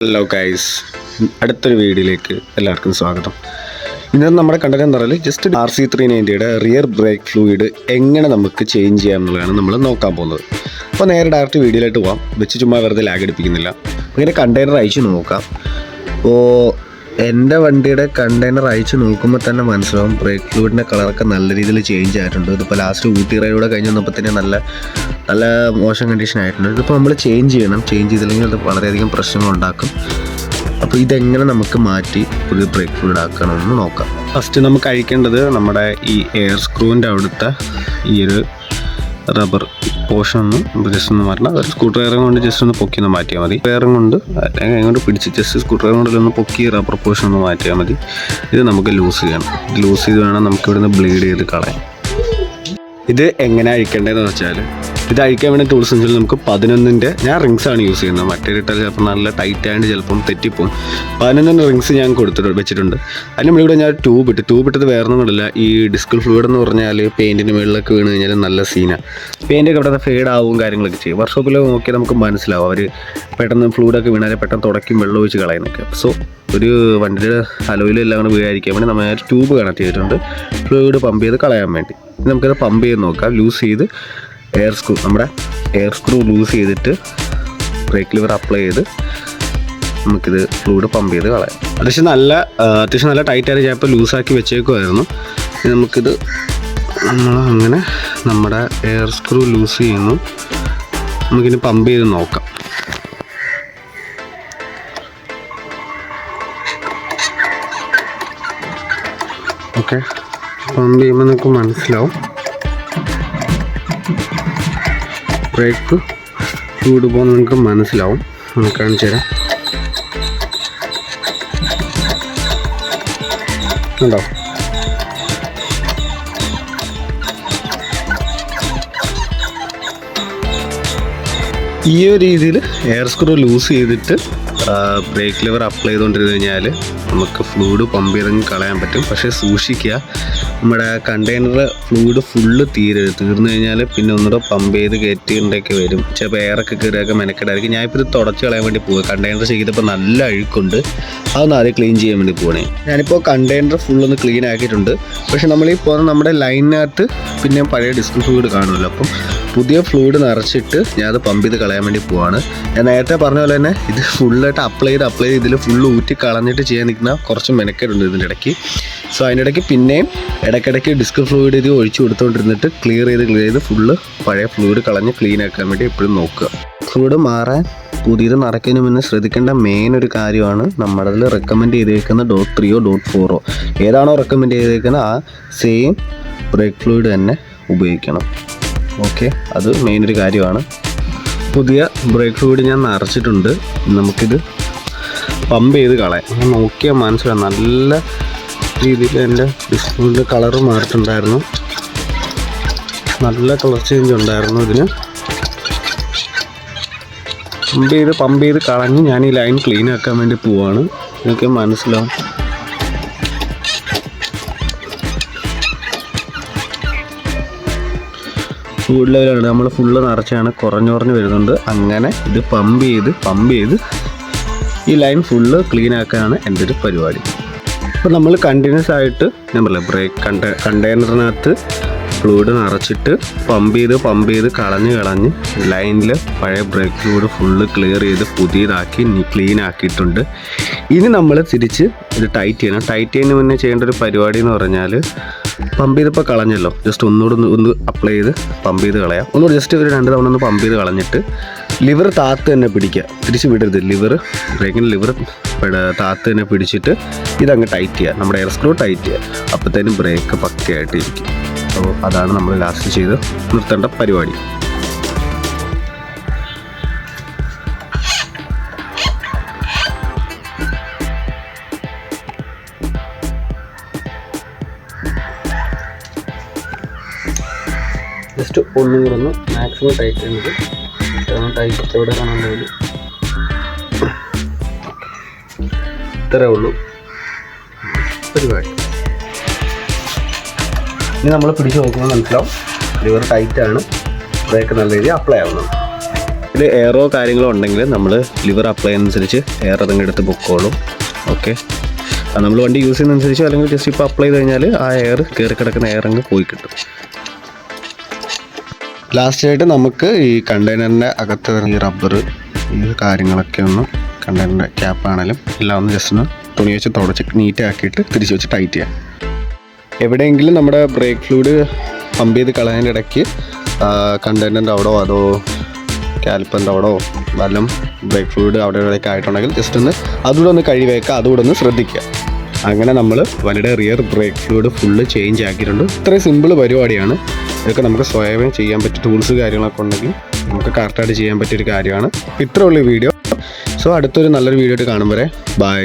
Hello guys അടുത്തൊരു വീഡിയോയിലേക്ക് എല്ലാവർക്കും സ്വാഗതം. ഇന്ന് നമ്മുടെ കണ്ടന്റ് പറഞ്ഞാൽ ജസ്റ്റ് ആർ സി ത്രീ നയന്റിയുടെ റിയർ ബ്രേക്ക് ഫ്ലൂയിഡ് എങ്ങനെ നമുക്ക് ചേഞ്ച് ചെയ്യാം എന്നുള്ളതാണ് നമ്മൾ നോക്കാൻ പോകുന്നത്. അപ്പോൾ നേരെ ഡയറക്റ്റ് വീഡിയോയിലോട്ട് പോകാം വെച്ച് ചുമ്മാ വെറുതെ ലാഗ് അടിപ്പിക്കുന്നില്ല ഇങ്ങനെ കണ്ടെയ്നർ അയച്ചു നോക്കാം. അപ്പോൾ എന്റെ വണ്ടിയുടെ കണ്ടെയ്നർ അയച്ചു നോക്കുമ്പോൾ തന്നെ മനസ്സിലാവും ബ്രേക്ക് ഫ്ലൂയിഡിന്റെ കളറൊക്കെ നല്ല രീതിയിൽ ചേഞ്ച് ആയിട്ടുണ്ട്. ഇതിപ്പോൾ ലാസ്റ്റ് ഊട്ടി റൈഡൂടെ കഴിഞ്ഞ് വന്നപ്പോൾ തന്നെ നല്ല നല്ല മോശം കണ്ടീഷൻ ആയിട്ടുണ്ട്. ഇതിപ്പോൾ നമ്മൾ ചേഞ്ച് ചെയ്യണം. ചേഞ്ച് ചെയ്തില്ലെങ്കിൽ അത് വളരെയധികം പ്രശ്നങ്ങൾ ഉണ്ടാക്കും. അപ്പോൾ ഇതെങ്ങനെ നമുക്ക് മാറ്റി പുതിയ ബ്രേക്ക് ഫ്ലൂയിഡ് ആക്കണമെന്ന് നോക്കാം. ഫസ്റ്റ് നമുക്ക് അഴിക്കേണ്ടത് നമ്മുടെ ഈ എയർ സ്ക്രൂവിന്റെ അവിടുത്തെ ഈ ഒരു റബ്ബർ പോർഷൻ ഒന്ന് ജസ്റ്റ് ഒന്ന് മാറ്റണം ഒരു സ്ക്രൂ ഡ്രൈവറും കൊണ്ട് ജസ്റ്റ് ഒന്ന് പൊക്കി ഒന്ന് മാറ്റിയാൽ മതി. ഡ്രൈവറും കൊണ്ട് അങ്ങോട്ട് പിടിച്ച് ജസ്റ്റ് സ്ക്രൂ ഡ്രൈവർ കൊണ്ട് ഒന്ന് പൊക്കി റബ്ബർ പോർഷൻ ഒന്ന് മാറ്റിയാൽ മതി. ഇത് നമുക്ക് ലൂസ് ചെയ്യണം. ലൂസ് ചെയ്ത് വേണം നമുക്ക് ഇവിടുന്ന് ബ്ലീഡ് ചെയ്ത് കളയാൻ. ഇത് എങ്ങനെ അഴിക്കേണ്ടതെന്ന് വെച്ചാൽ ഇത് അഴിക്കാൻ വേണ്ടി ടൂൾസ് വെച്ചാൽ നമുക്ക് പതിനൊന്നിന്റെ ഞാൻ റിങ്സ് ആണ് യൂസ് ചെയ്യുന്നത്. മറ്റേ ഇട്ടാൽ ചിലപ്പോൾ നല്ല ടൈറ്റ് ആയതുകൊണ്ട് ചിലപ്പം തെറ്റിപ്പോവും. പതിനൊന്നിന്റെ റിങ്സ് ഞാൻ കൊടുത്തിട്ട് വെച്ചിട്ടുണ്ട്. അതിന് ഇവിടെ ഞാൻ ട്യൂബ് ഇട്ട് ട്യൂബ് ഇട്ടത് വേറെ ഒന്നും കൊണ്ടല്ല ഈ ഡിസ്കിൾ ഫ്ലൂയിഡ് എന്ന് പറഞ്ഞാൽ പെയിന്റിന്റെ മുകളിലൊക്കെ വീണ് കഴിഞ്ഞാൽ നല്ല സീനാണ് പെയിന്റൊക്കെ ഇവിടെ ഫേഡ് ആവും കാര്യങ്ങളൊക്കെ ചെയ്യും. വർക്ക്ഷോപ്പിൽ നോക്കിയാൽ നമുക്ക് മനസ്സിലാവും. അവർ പെട്ടെന്ന് ഫ്ലൂയിഡൊക്കെ വീണാൽ പെട്ടെന്ന് തുടയ്ക്കും വെള്ളം ഒഴിച്ച് കളയുന്നൊക്കെ. സോ ഒരു വണ്ടിയുടെ അലോയിലെല്ലാം കൂടെ വീഴാതിരിക്കാൻ വേണ്ടി നമ്മൾ ട്യൂബ് കണക്ട് ചെയ്തിട്ടുണ്ട്. ഫ്ലൂയിഡ് പമ്പ് ചെയ്ത് കളയാൻ വേണ്ടി. ഇനി നമുക്കത് പമ്പ് ചെയ്ത് നോക്കാം. ലൂസ് ചെയ്ത് എയർ സ്ക്രൂ നമ്മുടെ എയർ സ്ക്രൂ ലൂസ് ചെയ്തിട്ട് ബ്രേക്ക് ലിവർ അപ്ലൈ ചെയ്ത് നമുക്കിത് ഫ്ലൂയിഡ് പമ്പ് ചെയ്ത് കളയാം. അത്യാവശ്യം നല്ല അത്യാവശ്യം നല്ല ടൈറ്റായിട്ട് ഞാൻ ഇപ്പോൾ ലൂസാക്കി വെച്ചേക്കുമായിരുന്നു. നമുക്കിത് നമ്മൾ അങ്ങനെ നമ്മുടെ എയർ സ്ക്രൂ ലൂസ് ചെയ്യുന്നു. നമുക്കിനി പമ്പ് ചെയ്ത് നോക്കാം. ഓക്കെ പമ്പ് ചെയ്യുമ്പോൾ നിങ്ങൾക്ക് മനസ്സിലാവും. ബ്രേക്ക് ചൂട് പോകുന്ന നിങ്ങൾക്ക് മനസ്സിലാവും. നമുക്ക് കാണിച്ചു തരാം. ഉണ്ടോ ഈ ഒരു രീതിയിൽ എയർ സ്ക്രൂ ലൂസ് ചെയ്തിട്ട് ബ്രേക്ക് ലിവർ അപ്ലൈ ചെയ്തുകൊണ്ടിരുന്നു കഴിഞ്ഞാൽ നമുക്ക് ഫ്ലൂയിഡ് പമ്പ് ചെയ്തങ്ങ് കളയാൻ പറ്റും. പക്ഷേ സൂക്ഷിക്കുക നമ്മുടെ കണ്ടെയ്നർ ഫ്ലൂയിഡ് ഫുള്ള് തീരരുത് തീർന്നു കഴിഞ്ഞാൽ പിന്നെ ഒന്നുകൂടെ പമ്പ് ചെയ്ത് കയറ്റിണ്ടൊക്കെ വരും. ചിലപ്പോൾ എയറൊക്കെ കയറിയൊക്കെ മെനക്കെടായിരിക്കും. ഞാനിപ്പോൾ ഇത് തുടച്ച് കളയാൻ വേണ്ടി പോവുക കണ്ടെയ്നർ ചെയ്തപ്പോൾ നല്ല അഴുക്കുണ്ട്. അതൊന്ന് ആദ്യം ക്ലീൻ ചെയ്യാൻ വേണ്ടി പോകണേ ഞാനിപ്പോൾ കണ്ടെയ്നർ ഫുള്ളൊന്ന് ക്ലീൻ ആക്കിയിട്ടുണ്ട്. പക്ഷേ നമ്മൾ ഈ പോകുന്ന നമ്മുടെ ലൈനിനകത്ത് പിന്നെ പഴയ ഡിസ്ക് ഫ്ലൂയിഡ് കാണുമല്ലോ. അപ്പം പുതിയ ഫ്ലൂയിഡ് നിറച്ചിട്ട് ഞാൻ അത് പമ്പ് ചെയ്ത് കളയാൻ വേണ്ടി പോവാണ്. ഞാൻ നേരത്തെ പറഞ്ഞ പോലെ തന്നെ ഇത് ഫുള്ളായിട്ട് അപ്ലൈ ചെയ്ത് അപ്ലൈ ചെയ്ത് ഇതിൽ ഫുള്ള് ഊറ്റി കളഞ്ഞിട്ട് ചെയ്യാൻ നിൽക്കുന്ന കുറച്ച് മെനക്കേടുണ്ട് ഇതിന്റെ ഇടയ്ക്ക്. സോ അതിന്റെ ഇടയ്ക്ക് പിന്നെയും ഇടയ്ക്കിടയ്ക്ക് ഡിസ്ക് ഫ്ലൂയിഡ് ഇത് ഒഴിച്ചു കൊടുത്തുകൊണ്ടിരുന്നിട്ട് ക്ലിയർ ചെയ്ത് ക്ലിയർ ചെയ്ത് ഫുള്ള് പഴയ ഫ്ലൂയിഡ് കളഞ്ഞ് ക്ലീൻ ആക്കാൻ വേണ്ടി എപ്പോഴും നോക്കുക. ഫ്ലൂയിഡ് മാറാൻ പുതിയത് നിറയ്ക്കുന്നതിന് മുന്നേ ശ്രദ്ധിക്കേണ്ട മെയിൻ ഒരു കാര്യമാണ് നമ്മുടെ അതിൽ റെക്കമെൻഡ് ചെയ്തേക്കുന്ന ഡോട്ട് ത്രീയോ ഡോട്ട് ഫോറോ ഏതാണോ റെക്കമെൻഡ് ചെയ്തേക്കുന്നത് ആ സെയിം ബ്രേക്ക് ഫ്ലൂയിഡ് തന്നെ ഉപയോഗിക്കണം. ഓക്കെ അത് മെയിൻ ഒരു കാര്യമാണ്. പുതിയ ബ്രേക്ക് ഫ്ലൂയിഡ് ഞാൻ നിറച്ചിട്ടുണ്ട്. നമുക്കിത് പമ്പ് ചെയ്ത് കളയാം. നോക്കിയാൽ മനസ്സിലാവും നല്ല രീതിയിൽ എന്റെ ഡിസ്പ്ലിന്റെ കളറ് മാറിയിട്ടുണ്ടായിരുന്നു. നല്ല കളർ ചേഞ്ച് ഉണ്ടായിരുന്നു ഇതിന്. പമ്പ് ചെയ്ത് പമ്പ് ചെയ്ത് കളഞ്ഞ് ഞാൻ ഈ ലൈൻ ക്ലീൻ ആക്കാൻ വേണ്ടി പോവാണ്. എനിക്ക് മനസ്സിലാവും. ഫുഡ് ലെവലാണ് നമ്മൾ ഫുള്ള് നിറച്ചാണ് കുറഞ്ഞു കുറഞ്ഞ് വരുന്നുണ്ട്. അങ്ങനെ ഇത് പമ്പ് ചെയ്ത് പമ്പ് ചെയ്ത് ഈ ലൈൻ ഫുള്ള് ക്ലീൻ ആക്കാനാണ് എന്റെ ഒരു പരിപാടി. അപ്പോൾ നമ്മൾ കണ്ടിന്യൂസ് ആയിട്ട് ഞാൻ പറയാം ബ്രേക്ക് കണ്ട കണ്ടെയ്നറിനകത്ത് ഫ്ലൂയിഡ് നിറച്ചിട്ട് പമ്പ് ചെയ്ത് പമ്പ് ചെയ്ത് കളഞ്ഞ് കളഞ്ഞ് ലൈനിൽ പഴയ ബ്രേക്ക് ഫ്ലൂയിഡ് ഫുള്ള് ക്ലിയർ ചെയ്ത് പുതിയതാക്കി ക്ലീൻ ആക്കിയിട്ടുണ്ട്. ഇനി നമ്മൾ തിരിച്ച് ഇത് ടൈറ്റ് ചെയ്യണം. ടൈറ്റ് ചെയ്യുന്നതിന് മുന്നേ ചെയ്യേണ്ട ഒരു പരിപാടി എന്ന് പറഞ്ഞാൽ പമ്പ് ചെയ്തപ്പോൾ കളഞ്ഞല്ലോ. ജസ്റ്റ് ഒന്നുകൂടെ ഒന്ന് ഒന്ന് അപ്ലൈ ചെയ്ത് പമ്പ് ചെയ്ത് കളയാം. ഒന്നുകൂടെ ജസ്റ്റ് ഒരു രണ്ട് തവണ ഒന്ന് പമ്പ് ചെയ്ത് കളഞ്ഞിട്ട് ലിവർ താത്ത് തന്നെ പിടിക്കുക. തിരിച്ച് വിടരുത്. ലിവർ ബ്രേക്കിന് ലിവർ താത്ത് തന്നെ പിടിച്ചിട്ട് ഇതങ്ങ് ടൈറ്റ് ചെയ്യുക. നമ്മുടെ എയർ സ്ക്രൂ ടൈറ്റ് ചെയ്യുക. അപ്പോഴത്തേനും ബ്രേക്ക് പക്കയായിട്ട് ഇരിക്കും അപ്പോൾ അതാണ് നമ്മൾ ലാസ്റ്റ് ചെയ്ത് നിർത്തേണ്ട പരിപാടി. ജസ്റ്റ് ഒന്നും കൂടെ ഒന്ന് മാക്സിമം ടൈറ്റ് ചെയ്യുന്നത് ടൈറ്റ് എവിടെ കാണാൻ ഇത്രേ ഉള്ളൂ. പരിപാടി. ഇനി നമ്മൾ പിടിച്ച് നോക്കുമ്പോൾ മനസ്സിലാവും. ലിവർ ടൈറ്റ് ആണ്. ബ്രേക്ക് നല്ല രീതിയിൽ അപ്ലൈ ആവുന്നത് ഇതിൽ എയറോ കാര്യങ്ങളോ ഉണ്ടെങ്കിൽ നമ്മൾ ലിവർ അപ്ലൈ അനുസരിച്ച് എയർ അതങ്ങ് എടുത്ത് പൊക്കോളും. ഓക്കെ നമ്മൾ വണ്ടി യൂസ് ചെയ്യുന്നതനുസരിച്ച് അല്ലെങ്കിൽ ജസ്റ്റ് ഇപ്പോൾ അപ്ലൈ ചെയ്ത് കഴിഞ്ഞാൽ ആ എയർ കയറി കിടക്കുന്ന എയർ അങ്ങ് പോയി കിട്ടും. ലാസ്റ്റായിട്ട് നമുക്ക് ഈ കണ്ടെയ്നറിന്റെ അകത്ത് വരുന്ന റബ്ബർ ഈ കാര്യങ്ങളൊക്കെ ഒന്ന് കണ്ടെയ്നറിന്റെ ക്യാപ്പാണേലും എല്ലാം ഒന്ന് ജസ്റ്റ് ഒന്ന് തുണി വെച്ച് തുടച്ച് നീറ്റ് ആക്കിയിട്ട് തിരിച്ച് വെച്ച് ടൈറ്റ് ചെയ്യാം. എവിടെയെങ്കിലും നമ്മുടെ ബ്രേക്ക് ഫ്ലൂഡ് പമ്പ് ചെയ്ത് കളയാന്റെ ഇടയ്ക്ക് കണ്ടെയ്നറിന്റെ അവിടോ അതോ കാലിപ്പറിന്റെ അവിടോ വല്ലതും ബ്രേക്ക് ഫ്ലൂഡ് അവിടെ ഇവിടെയൊക്കെ ആയിട്ടുണ്ടെങ്കിൽ ജസ്റ്റ് ഒന്ന് അതുകൂടെ ഒന്ന് കഴിവേക്കുക അതുകൂടെ ഒന്ന് ശ്രദ്ധിക്കുക. അങ്ങനെ നമ്മൾ വലിയ rear brake fluid full change ആക്കിയിട്ടുണ്ട്. ഇത്രയും സിമ്പിൾ പരിപാടിയാണ്. ഇതൊക്കെ നമുക്ക് സ്വയമേ ചെയ്യാൻ പറ്റിയ ടൂൾസ് കാര്യങ്ങളൊക്കെ ഉണ്ടെങ്കിൽ നമുക്ക് കറക്റ്റായിട്ട് ചെയ്യാൻ പറ്റിയൊരു കാര്യമാണ്. ഇത്രയുള്ള വീഡിയോ സോ അടുത്തൊരു നല്ലൊരു വീഡിയോ ആയിട്ട് കാണും വരെ. ബൈ